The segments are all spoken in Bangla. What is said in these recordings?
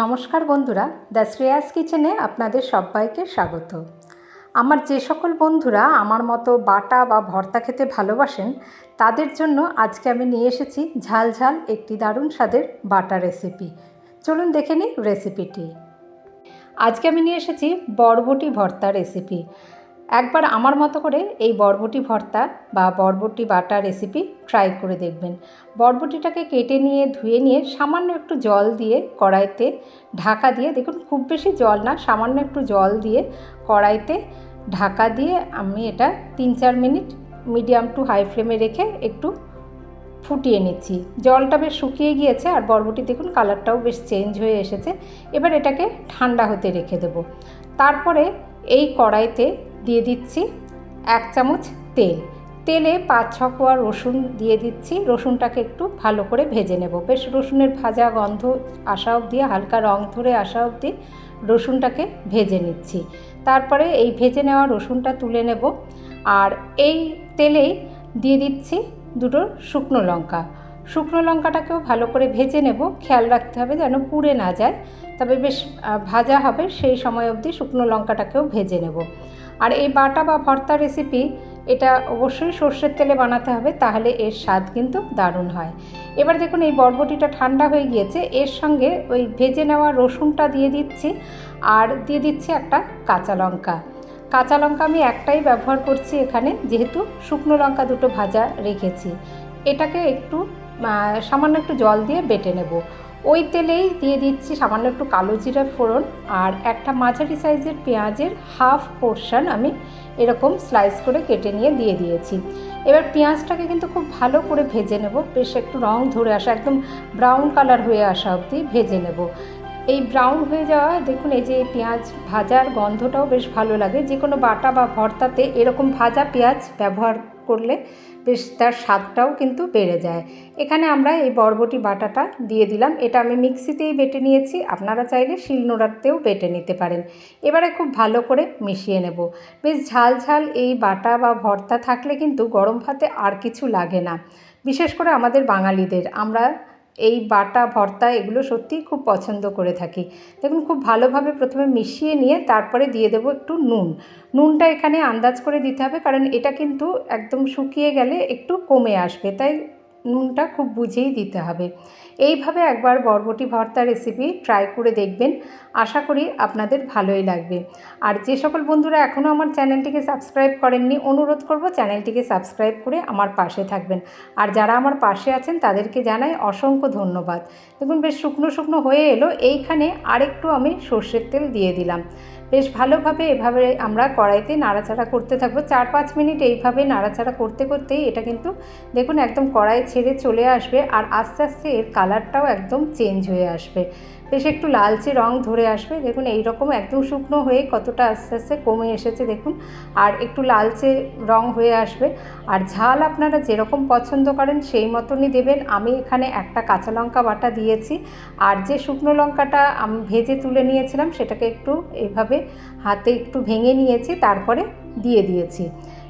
নমস্কার বন্ধুরা, দ্য শ্রেয়াস কিচেনে আপনাদের সবাইকে স্বাগত। আমার যে সকল বন্ধুরা আমার মতো বাটা বা ভর্তা খেতে ভালোবাসেন, তাদের জন্য আজকে আমি নিয়ে এসেছি ঝাল ঝাল একটি দারুণ স্বাদের বাটা রেসিপি। চলুন দেখে নিই রেসিপিটি। আজকে আমি নিয়ে এসেছি বরবটি ভর্তা রেসিপি। একবার আমার মতো করে এই বরবটি ভর্তা বা বরবটি বাটা রেসিপি ট্রাই করে দেখবেন। বরবটিটাকে কেটে নিয়ে, ধুয়ে নিয়ে সামান্য একটু জল দিয়ে কড়াইতে ঢাকা দিয়ে, দেখুন খুব বেশি জল না, সামান্য একটু জল দিয়ে কড়াইতে ঢাকা দিয়ে আমি এটা তিন চার মিনিট মিডিয়াম টু হাই ফ্লেমে রেখে একটু ফুটিয়ে নিচ্ছি। জলটা বেশ শুকিয়ে গিয়েছে আর বরবটি দেখুন কালারটাও বেশ চেঞ্জ হয়ে এসেছে। এবার এটাকে ঠান্ডা হতে রেখে দেবো। তারপরে এই কড়াইতে দিয়ে দিচ্ছি এক চামচ তেল। তেলে পাঁচ ছ কোয়া রসুন দিয়ে দিচ্ছি। রসুনটাকে একটু ভালো করে ভেজে নেব। বেশ রসুনের ভাজা গন্ধ আসা অবধি, হালকা রং ধরে আসা অবধি রসুনটাকে ভেজে নিচ্ছি। তারপরে এই ভেজে নেওয়া রসুনটা তুলে নেব। আর এই তেলেই দিয়ে দিচ্ছি দুটো শুকনো লঙ্কা। শুকনো লঙ্কাটাকেও ভালো করে ভেজে নেব। খেয়াল রাখতে হবে যেন পুড়ে না যায়। তবে বেশ ভাজা হবে, সেই সময় অবধি শুকনো লঙ্কাটাকেও ভেজে নেব। আর এই বাটা বা ভর্তা রেসিপি এটা অবশ্যই সর্ষের তেলে বানাতে হবে, তাহলে এর স্বাদ কিন্তু দারুণ হয়। এবার দেখুন, এই বরবটিটা ঠান্ডা হয়ে গিয়েছে। এর সঙ্গে ওই ভেজে নেওয়া রসুনটা দিয়ে দিচ্ছি, আর দিয়ে দিচ্ছি একটা কাঁচা লঙ্কা। কাঁচা লঙ্কা আমি একটাই ব্যবহার করছি এখানে, যেহেতু শুকনো লঙ্কা দুটো ভাজা রেখেছি। এটাকে একটু সামান্য একটু জল দিয়ে বেটে নেব। ওই তেলেই দিয়ে দিচ্ছি সামান্য একটু কালো জিরা ফোড়ন আর একটা মাঝারি সাইজের পেঁয়াজের হাফ পোর্শন আমি এরকম স্লাইস করে কেটে নিয়ে দিয়ে দিয়েছি। এবার পেঁয়াজটাকে কিন্তু খুব ভালো করে ভেজে নেব। বেশ একটু রং ধরে আসা, একদম ব্রাউন কালার হয়ে আসা অবধি ভেজে নেব। এই ব্রাউন হয়ে যাওয়া, দেখুন এই যে পেঁয়াজ ভাজার গন্ধটাও বেশ ভালো লাগে। যে কোনো বাটা বা ভর্তাতে এরকম ভাজা পেঁয়াজ ব্যবহার করলে বেশ তার স্বাদটাও কিন্তু বেড়ে যায়। এখানে আমরা এই বরবটি বাটাটা দিয়ে দিলাম। এটা আমি মিক্সিতেই বেটে নিয়েছি। আপনারা চাইলে শিলনোড়াতেও বেটে নিতে পারেন। এবারে খুব ভালো করে মিশিয়ে নেব। বেশ ঝাল ঝাল এই বাটা বা ভর্তা থাকলে কিন্তু গরম ভাতে আর কিছু লাগে না। বিশেষ করে আমাদের বাঙালিদের। আমরা এই বাটা, ভর্তা এগুলো সত্যিই খুব পছন্দ করে থাকি। দেখুন, খুব ভালোভাবে প্রথমে মিশিয়ে নিয়ে তারপরে দিয়ে দেবো একটু নুন। নুনটা এখানে আন্দাজ করে দিতে হবে কারণ এটা কিন্তু একদম শুকিয়ে গেলে একটু কমে আসবে। তাই নুনটা খুব বুঝেই দিতে হবে। এইভাবে একবার বরবটি ভর্তা রেসিপি ট্রাই করে দেখবেন। আশা করি আপনাদের ভালোই লাগবে। আর যে সকল বন্ধুরা এখনও আমার চ্যানেলটিকে সাবস্ক্রাইব করেননি, অনুরোধ করব চ্যানেলটিকে সাবস্ক্রাইব করে আমার পাশে থাকবেন। আর যারা আমার পাশে আছেন, তাদেরকে জানাই অসংখ্য ধন্যবাদ। দেখুন, বেশ শুকনো শুকনো হয়ে এলো। এইখানে আরেকটু আমি সর্ষের তেল দিয়ে দিলাম। বেশ ভালোভাবে এভাবে আমরা কড়াইতে নাড়াচাড়া করতে থাকব। চার পাঁচ মিনিট এইভাবে নাড়াচাড়া করতে করতে এটা কিন্তু দেখুন একদম কড়াই ছেড়ে চলে আসবে আর আস্তে আস্তে এর কালারটাও একদম চেঞ্জ হয়ে আসবে। বেশ একটু লালচে রং ধরে আসবে। দেখুন এই রকম একদম শুকনো হয়ে কতটা আস্তে আস্তে কমে এসেছে, দেখুন। আর একটু লালচে রং হয়ে আসবে। আর ঝাল আপনারা যেরকম পছন্দ করেন, সেই মতনই দেবেন। আমি এখানে একটা কাঁচা লঙ্কা বাটা দিয়েছি। আর যে শুকনো লঙ্কাটা আমি ভেজে তুলে নিয়েছিলাম, সেটাকে একটু এভাবে হাতে একটু ভেঙে নিয়েছি, তারপরে দিয়ে দিয়েছি।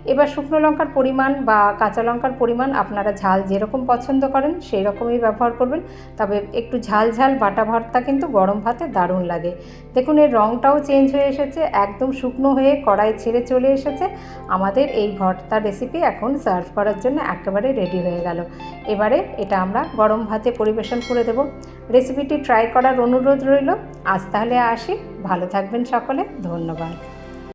এবার শুকনো লঙ্কার পরিমাণ বা কাঁচা লঙ্কার পরিমাণ আপনারা ঝাল যেরকম পছন্দ করেন সেই রকমই ব্যবহার করবেন। তবে একটু ঝাল ঝাল বাটা ভর্তা কিন্তু গরম ভাতে দারুণ লাগে। দেখুন, এর রঙটাও চেঞ্জ হয়ে এসেছে, একদম শুকনো হয়ে কড়াই ছেড়ে চলে এসেছে। আমাদের এই ভর্তা রেসিপি এখন সার্ভ করার জন্য একেবারে রেডি হয়ে গেল। এবারে এটা আমরা গরম ভাতে পরিবেশন করে দেব। রেসিপিটি ট্রাই করার অনুরোধ রইল। আজ তাহলে আসি। ভালো থাকবেন সকলে। ধন্যবাদ।